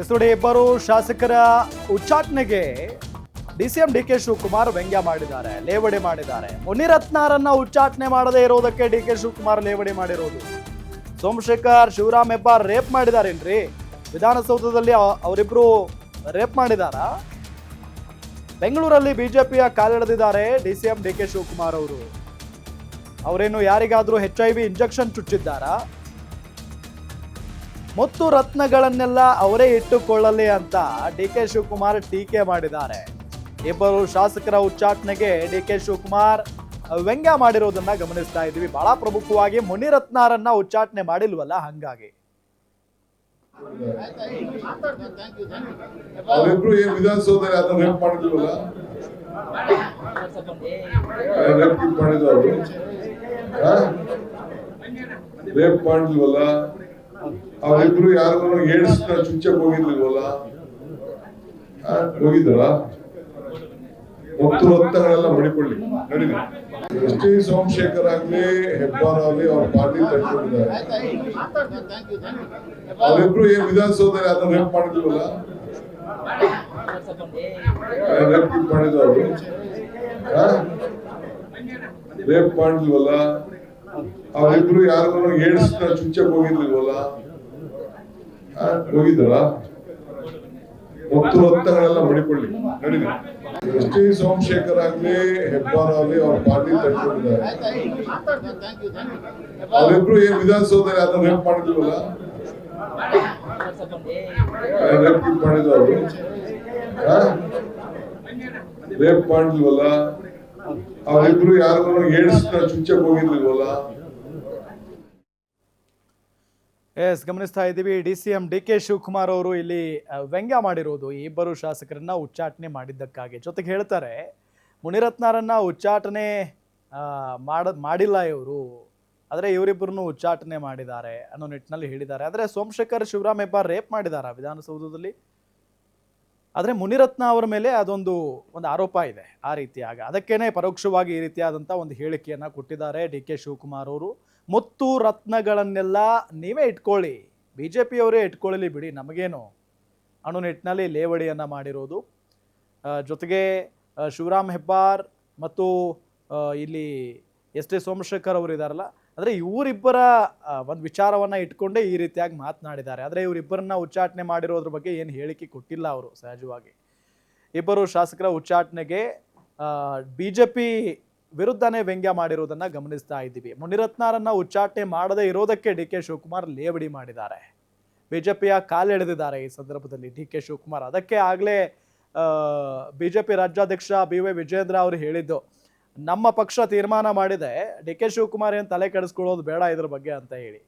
S ನೋಡಿ, ಇಬ್ಬರು ಶಾಸಕರ ಉಚ್ಚಾಟನೆಗೆ ಡಿಸಿಎಂ ಡಿ ಕೆ ಶಿವಕುಮಾರ್ ವ್ಯಂಗ್ಯ ಮಾಡಿದ್ದಾರೆ, ಲೇವಡಿ ಮಾಡಿದ್ದಾರೆ. ಮುನಿರತ್ನಾರನ್ನ ಉಚ್ಚಾಟನೆ ಮಾಡದೇ ಇರೋದಕ್ಕೆ ಡಿ ಕೆ ಶಿವಕುಮಾರ್ ಲೇವಡಿ ಮಾಡಿರೋದು. ಸೋಮಶೇಖರ್, ಶಿವರಾಮ್ ಹೆಬ್ಬಾರ್ ರೇಪ್ ಮಾಡಿದಾರೇನ್ರಿ? ವಿಧಾನಸೌಧದಲ್ಲಿ ಅವರಿಬ್ರು ರೇಪ್ ಮಾಡಿದಾರಾ? ಬೆಂಗಳೂರಲ್ಲಿ ಬಿಜೆಪಿಯ ಕಾಲೆಳೆದಿದ್ದಾರೆ D C M D K Shivakumar ಅವರು. ಅವರೇನು ಯಾರಿಗಾದರೂ ಎಚ್ ಐ ವಿ ಇಂಜೆಕ್ಷನ್ ಚುಚ್ಚಿದ್ದಾರಾ? ಮತ್ತು ರತ್ನಗಳನ್ನೆಲ್ಲ ಅವರೇ ಇಟ್ಟುಕೊಳ್ಳಲಿ ಅಂತ ಡಿ ಕೆ ಶಿವಕುಮಾರ್ ಟೀಕೆ ಮಾಡಿದ್ದಾರೆ. ಇಬ್ಬರು ಶಾಸಕರ ಉಚ್ಚಾಟನೆಗೆ ಡಿ ಕೆ ಶಿವಕುಮಾರ್ ವ್ಯಂಗ್ಯ ಮಾಡಿರೋದನ್ನ ಗಮನಿಸ್ತಾ ಇದ್ದೀವಿ. ಬಹಳ ಪ್ರಮುಖವಾಗಿ ಮುನಿರತ್ನಾರನ್ನ ಉಚ್ಚಾಟನೆ ಮಾಡಿಲ್ವಲ್ಲ, ಹಂಗಾಗಿ. ಈ ರೇಪ್ ಅವರಿಬ್ರು ಯಾರು ಏಡ್ಸ್ ಚುಚ್ಚಕ್ ಹೋಗಿದ್ಲಿಲ್ವಲ್ಲ ಹೋಗಿದ್ರ ಒತ್ತು ಒತ್ತಗಳೆಲ್ಲ ಮಡಿಕೊಳ್ಳಿ ನಡೀಲಿ. ಎಸ್ ಟಿ ಸೋಮಶೇಖರ್ ಆಗ್ಲಿ, ಹೆಬ್ಬಾರ್ ಆಗ್ಲಿ, ಅವ್ರ ಪಾರ್ಟಿ ತಗೊಂಡಿದ್ದಾರೆ ಅವರಿಬ್ರು ಏನ್ ವಿಧಾನಸೌಧದಲ್ಲಿ ಯಾರು ರೇಪ್ ಮಾಡಿದ್ವಲ್ಲ ರೇಪ್ ಮಾಡಿದ್ರು ಅವರು? ರೇಪ್ ಮಾಡಿದ್ವಲ್ಲ? ಅವರಿಬ್ರು ಯಾರು ಏಡ್ಸ್ ಚುಚ್ಚಕ್ ಹೋಗಿರ್ಲಿಲ್ವಲ್ಲ ಹೋಗಿದ್ರ ಒತ್ತು ಒತ್ತಗಳೆಲ್ಲ ಮಡಿಕೊಳ್ಳಿ ನಡೀಲಿ ಎಸ್ ಟಿ ಸೋಮಶೇಖರ್ ಆಗ್ಲಿ, ಹೆಬ್ಬಾರ್ ಆಗ್ಲಿ, ಅವ್ರ ಪಾರ್ಟಿ ತಗೊಂಡಿದ್ದಾರೆ ಅವರಿಬ್ರು ಏನ್ ವಿಧಾನಸೌಧ ಯಾರು ರೇಪ್ ಮಾಡಿದ್ವಲ್ಲ ರೇಪ್ ಮಾಡಿದ್ರು ಅವರು? ರೇಪ್ ಮಾಡಿದ್ವಲ್ಲ? ಅವರಿಬ್ರು ಯಾರು ಏಡ್ಸ್ನ ಚುಚ್ಚಕ್ ಹೋಗಿರ್ಲಿಲ್ವಲ್ಲ? ಎಸ್ ಗಮನಿಸ್ತಾ ಇದ್ದೀವಿ. D C M D K Shivakumar ಅವರು ಇಲ್ಲಿ ವ್ಯಂಗ್ಯ ಮಾಡಿರೋದು ಈ ಇಬ್ಬರು ಶಾಸಕರನ್ನ ಉಚ್ಚಾಟನೆ ಮಾಡಿದ್ದಕ್ಕಾಗಿ. ಜೊತೆಗೆ ಹೇಳ್ತಾರೆ, ಮುನಿರತ್ನರನ್ನ ಉಚ್ಚಾಟನೆ ಮಾಡ, ಮಾಡಿಲ್ಲ ಇವರು. ಆದರೆ ಇವರಿಬ್ಬರನ್ನು ಉಚ್ಚಾಟನೆ ಮಾಡಿದ್ದಾರೆ ಅನ್ನೋ ನಿಟ್ಟಿನಲ್ಲಿ ಹೇಳಿದ್ದಾರೆ. ಆದರೆ ಸೋಮಶೇಖರ್ ಶಿವರಾಮ್ ಹೆಬ್ಬಾರ್ ರೇಪ್ ಮಾಡಿದಾರ ವಿಧಾನಸೌಧದಲ್ಲಿ? ಆದರೆ ಮುನಿರತ್ನ ಅವರ ಮೇಲೆ ಅದೊಂದು ಒಂದು ಆರೋಪ ಇದೆ ಆ ರೀತಿಯಾಗ. ಅದಕ್ಕೇನೆ ಪರೋಕ್ಷವಾಗಿ ಈ ರೀತಿಯಾದಂಥ ಒಂದು ಹೇಳಿಕೆಯನ್ನು ಕೊಟ್ಟಿದ್ದಾರೆ ಡಿ ಕೆ ಶಿವಕುಮಾರ್ ಅವರು. ಮುತ್ತು ರತ್ನಗಳನ್ನೆಲ್ಲ ನೀವೇ ಇಟ್ಕೊಳ್ಳಿ. ಬಿ ಜೆ ಪಿಯವರೇ ಇಟ್ಕೊಳ್ಳಲಿ ಬಿಡಿ, ನಮಗೇನು? ಅಣು ನಿಟ್ಟಿನಲ್ಲಿ ಲೇವಡಿಯನ್ನು ಮಾಡಿರೋದು. ಜೊತೆಗೆ ಶಿವರಾಮ್ ಹೆಬ್ಬಾರ್ ಮತ್ತು ಇಲ್ಲಿ ಎಸ್ ಟಿ ಸೋಮಶೇಖರ್ ಅವರು ಇದ್ದಾರಲ್ಲ ಅಂದರೆ ಇವರಿಬ್ಬರ ಒಂದು ವಿಚಾರವನ್ನು ಇಟ್ಕೊಂಡೇ ಈ ರೀತಿಯಾಗಿ ಮಾತನಾಡಿದ್ದಾರೆ. ಆದರೆ ಇವರಿಬ್ಬರನ್ನ ಉಚ್ಚಾಟನೆ ಮಾಡಿರೋದ್ರ ಬಗ್ಗೆ ಏನು ಹೇಳಿಕೆ ಕೊಟ್ಟಿಲ್ಲ ಅವರು ಸಹಜವಾಗಿ. ಇಬ್ಬರು ಶಾಸಕರ ಉಚ್ಚಾಟನೆಗೆ ಬಿ ಜೆ ಪಿ ವಿರುದ್ಧನೇ ವ್ಯಂಗ್ಯ ಮಾಡಿರೋದನ್ನು ಗಮನಿಸ್ತಾ ಇದ್ದೀವಿ. ಮುನಿರತ್ನರನ್ನು ಉಚ್ಚಾಟನೆ ಮಾಡದೇ ಇರೋದಕ್ಕೆ ಡಿ ಕೆ ಶಿವಕುಮಾರ್ ಲೇವಡಿ ಮಾಡಿದ್ದಾರೆ. ಬಿ ಜೆ ಪಿಯ ಕಾಲೆಳೆದಿದ್ದಾರೆ ಈ ಸಂದರ್ಭದಲ್ಲಿ ಡಿ ಕೆ ಶಿವಕುಮಾರ್. ಅದಕ್ಕೆ ಆಗಲೇ ಬಿ ಜೆ ಪಿ ರಾಜ್ಯಾಧ್ಯಕ್ಷ ಬಿ ವೈ ವಿಜೇಂದ್ರ ಅವರು ಹೇಳಿದ್ದು ನಮ್ಮ ಪಕ್ಷ ತೀರ್ಮಾನ ಮಾಡಿದೆ. ಡಿ ಕೆ ಶಿವಕುಮಾರ್ ಏನು ತಲೆ ಕೆಡಿಸ್ಕೊಳ್ಳೋದು ಬೇಡ ಇದ್ರ ಬಗ್ಗೆ ಅಂತ ಹೇಳಿ.